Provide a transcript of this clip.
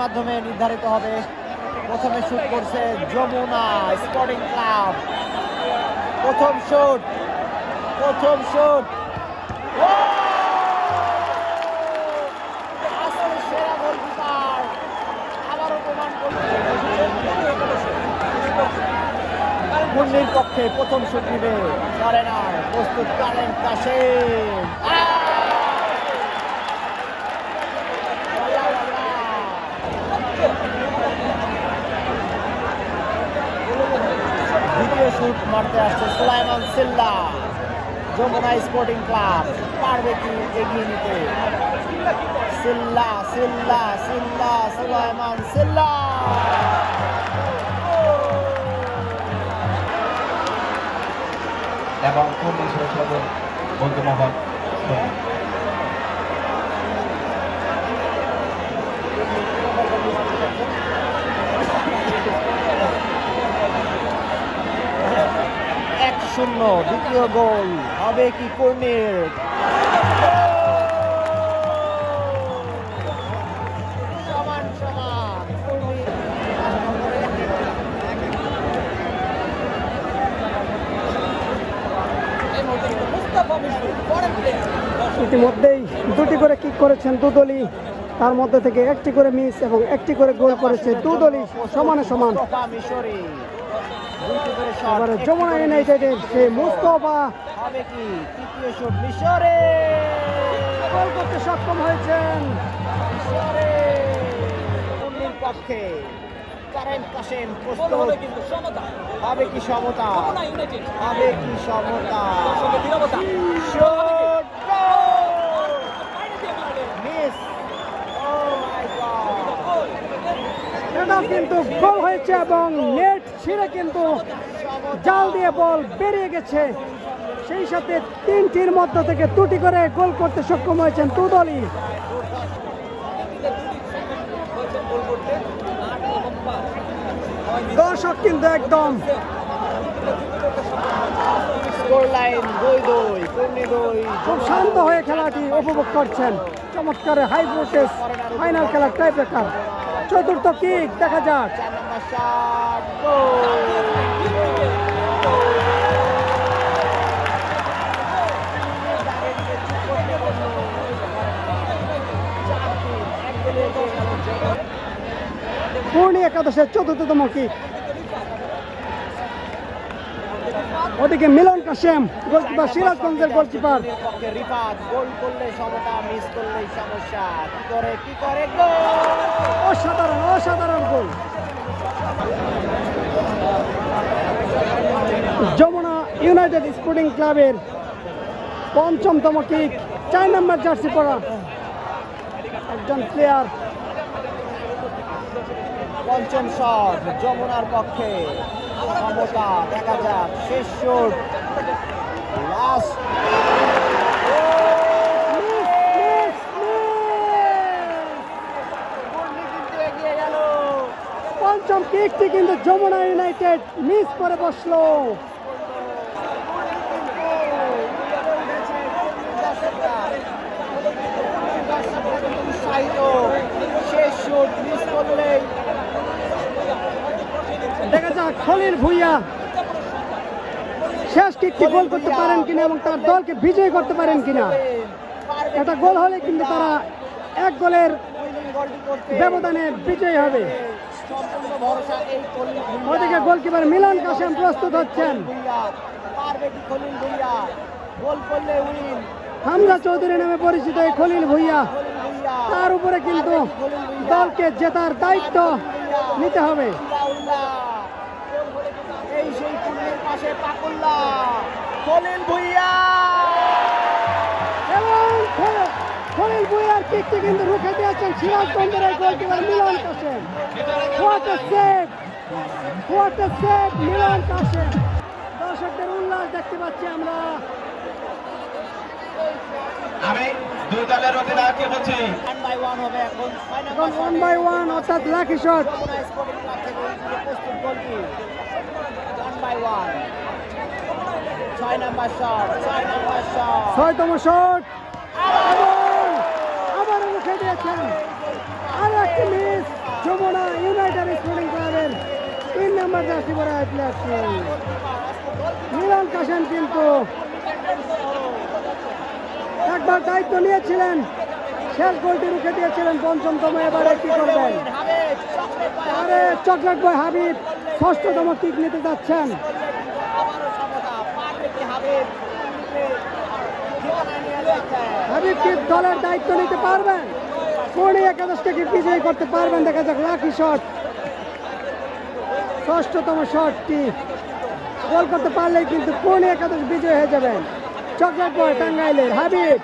মাধ্যমে নির্ধারিত হবে। প্রথমে শুট করছে যমুনা স্পোর্টিং ক্লাব প্রথম শুট প্রথম শুট মুন্নির পক্ষে প্রথম শুট নিবে। ফরেনার প্রস্তুত করেন কাশেম দ্বিতীয় শুট মারতে আসছে Sulaiman Silla, Jamuna sporting club পারবে কি এগিয়ে নিতে? সিল্লা সিল্লা সিল্লা সুলাইমান সিল্লা। এবং পল্লী সদর বন্ধুমহল এক শূন্য, দ্বিতীয় গোল হবে কি কর্ণের ইতিমধ্যেই দুটি করে কিক করেছেন দুদলই। তার মধ্যে থেকে একটি করে মিস এবং একটি করে গোল করেছে দুদলই সমানে সমান। এবারে যমুনা ইউনাইটেডের সে মুস্তফা হবে কি তৃতীয় শুট মিশরে। গোল করতে সক্ষম হয়েছেন। মিশরে। পক্ষে কারেন্ট কাশেম প্রস্তুত। হবে কি সমতা? হবে কি সমতা! Miss! Oh my God! এটাও কিন্তু গোল হয়েছে এবং ছিঁড়ে কিন্তু জাল দিয়ে বল বেরিয়ে গেছে। সেই সাথে তিনটির মধ্য থেকে দুটি করে গোল করতে সক্ষম হয়েছেন দুদলই। দর্শক কিন্তু একদম। খুব শান্ত হয়ে খেলাটি উপভোগ করছেন। চমৎকার হাই ভোল্টেজ ফাইনাল খেলার টাই ব্রেকার চতুর্থ কিক দেখা যাক। পূর্ণি একাদশের চতুর্থতম কিক ওদিকে মিলন কাশেম গোলকিপার সিরাজগঞ্জের গোলকিপার গোল করলে সমতা মিস করলেই সমস্যা কি করে কি করে গোল অসাধারণ অসাধারণ গোল যমুনা ইউনাইটেড স্পোর্টিং ক্লাবের পঞ্চমতম কিক, চার নম্বর জার্সি পরা একজন প্লেয়ার পঞ্চম শট, যমুনার পক্ষে। ক্ষমতা দেখা যাক, শেষ শট। লাস্ট কিন্তু এগিয়ে গেল পঞ্চম কিকটি কিন্তু যমুনা ইউনাইটেড মিস করে বসল। দেখা যাক, খলিল ভুইয়া শেষ কিকটি গোল করতে পারেন কিনা এবং তার দলকে বিজয় করতে পারেন কিনা। এটা গোল হলে কিন্তু তারা এক গোলের ব্যবধানে বিজয়ী হবে। ওদিকে গোলকিপার মিলন কাসেম প্রস্তুত হচ্ছেন। হামজা চৌধুরী নামে পরিচিত এই খলিল ভুইয়া। তার উপরে কিন্তু দলকে জেতার দায়িত্ব নিতে হবে। এই সেই পাশে পাকুল্লা। খলিল ভুইয়া। কিকটি কিন্তু রুখে দিয়েছেন সিরাজগঞ্জের এই goalkeeper Milon Kasem what a save what a save Milon Kasem দর্শকদের উল্লাস দেখতে পাচ্ছি আমরা। আমি দুই দলের অধিনায়ককে বলছি ওয়ান বাই ওয়ান এখন। ওয়ান বাই ওয়ান অর্থাৎ lucky shot Jamuna sporting club থেকে উইকেটে প্রস্তুত গোলকি ওয়ান বাই ওয়ান ছয় নম্বর শট ছয় নম্বর শট ছয়তম শট দিয়েছেন আর এক একটি মিস যমুনা ইউনাইটেড স্পোর্টিং ক্লাবের তিন নম্বর জার্সি পরা প্লেয়ারটি মিলন কাশেম কিন্তু একবার দায়িত্ব নিয়েছিলেন। শেষ গোলটি রুখে দিয়েছিলেন পঞ্চমতম এবারে কি করবেন? আরে চকলেট বয় হাবিব ষষ্ঠতম কিক নিতে যাচ্ছেন। হাবিব কি দলের দায়িত্ব নিতে পারবেন? কোন একাদশ থেকে বিজয়ী করতে পারবেন? দেখা যাক লাকি শট ষষ্ঠতম শটটি গোল করতে পারলেই কিন্তু কোন একাদশ বিজয় হয়ে যাবেন। চকলেট বয় টাঙ্গাইলের হাবিব।